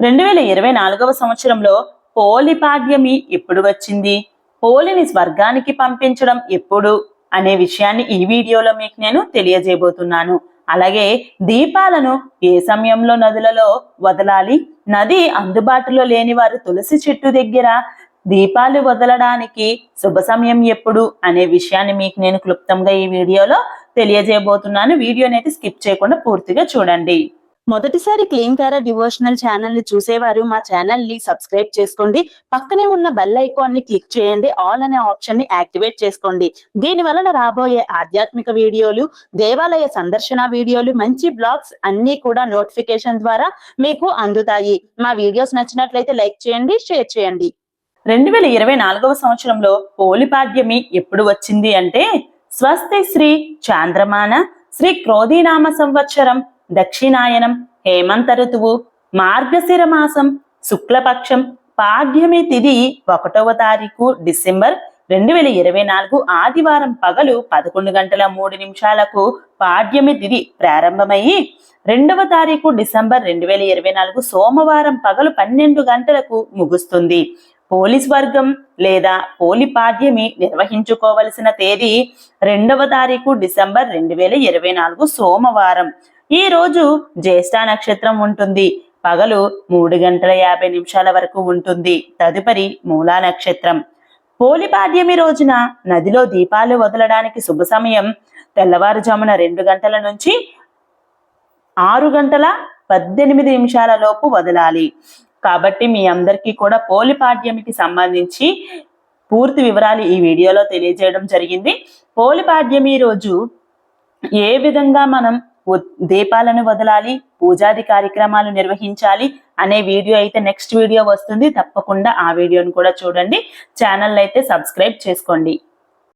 రెండు వేల ఇరవై నాలుగవ సంవత్సరంలో పోలిపాడ్యమి ఎప్పుడు వచ్చింది? పోలిని స్వర్గానికి పంపించడం ఎప్పుడు? అనే విషయాన్ని ఈ వీడియోలో మీకు నేను తెలియజేయబోతున్నాను. అలాగే దీపాలను ఏ సమయంలో నదులలో వదలాలి? నది అందుబాటులో లేని వారు తులసి చెట్టు దగ్గర దీపాలు వదలడానికి శుభ సమయం ఎప్పుడు? అనే విషయాన్ని మీకు నేను క్లుప్తంగా ఈ వీడియోలో తెలియజేయబోతున్నాను. వీడియోని అయితే స్కిప్ చేయకుండా పూర్తిగా చూడండి. మొదటిసారి క్లీన్ కారా డివోషనల్ ఛానల్ని చూసేవారు మా ఛానల్ని సబ్స్క్రైబ్ చేసుకోండి. పక్కనే ఉన్న బెల్ ఐకాన్ని క్లిక్ చేయండి. ఆల్ అనే ఆప్షన్ని యాక్టివేట్ చేసుకోండి. దీని వలన రాబోయే ఆధ్యాత్మిక వీడియోలు దేవాలయ సందర్శన వీడియోలు మంచి బ్లాగ్స్ అన్ని కూడా నోటిఫికేషన్ ద్వారా మీకు అందుతాయి. మా వీడియోస్ నచ్చినట్లయితే లైక్ చేయండి షేర్ చేయండి. రెండు వేల ఇరవై నాలుగవ సంవత్సరంలో పోలిపాడ్యమి ఎప్పుడు వచ్చింది అంటే స్వస్తి శ్రీ చాంద్రమాన శ్రీ క్రోధీనామ సంవత్సరం. దక్షిణాయనం హేమంత ఋతువు మార్గశిర మాసం శుక్లపక్షం పాడ్యమి తిది ఒకటవ తారీఖు డిసెంబర్ రెండు వేల ఇరవై నాలుగు ఆదివారం పగలు పదకొండు గంటల మూడు నిమిషాలకు పాడ్యమి తిది ప్రారంభమయ్యి రెండవ తారీఖు డిసెంబర్ రెండు వేల ఇరవై నాలుగు సోమవారం పగలు పన్నెండు గంటలకు ముగుస్తుంది. పోలీస్ వర్గం లేదా పోలి పాడ్యమి నిర్వహించుకోవలసిన తేదీ రెండవ తారీఖు డిసెంబర్ రెండు వేల ఇరవై నాలుగు సోమవారం. ఈ రోజు జ్యేష్ఠ నక్షత్రం ఉంటుంది. పగలు మూడు గంటల యాభై నిమిషాల వరకు ఉంటుంది. తదుపరి మూలా నక్షత్రం. పోలిపాడ్యమి రోజున నదిలో దీపాలు వదలడానికి శుభ సమయం తెల్లవారుజామున రెండు గంటల నుంచి ఆరు గంటల పద్దెనిమిది నిమిషాల లోపు వదలాలి. కాబట్టి మీ అందరికీ కూడా పోలిపాడ్యమికి సంబంధించి పూర్తి వివరాలు ఈ వీడియోలో తెలియజేయడం జరిగింది. పోలిపాడ్యమి రోజు ఏ విధంగా మనం దీపాలను వదలాలి పూజాది కార్యక్రమాలు నిర్వహించాలి అనే వీడియో అయితే నెక్స్ట్ వీడియో వస్తుంది. తప్పకుండా ఆ వీడియోను కూడా చూడండి. ఛానల్ అయితే సబ్స్క్రైబ్ చేసుకోండి.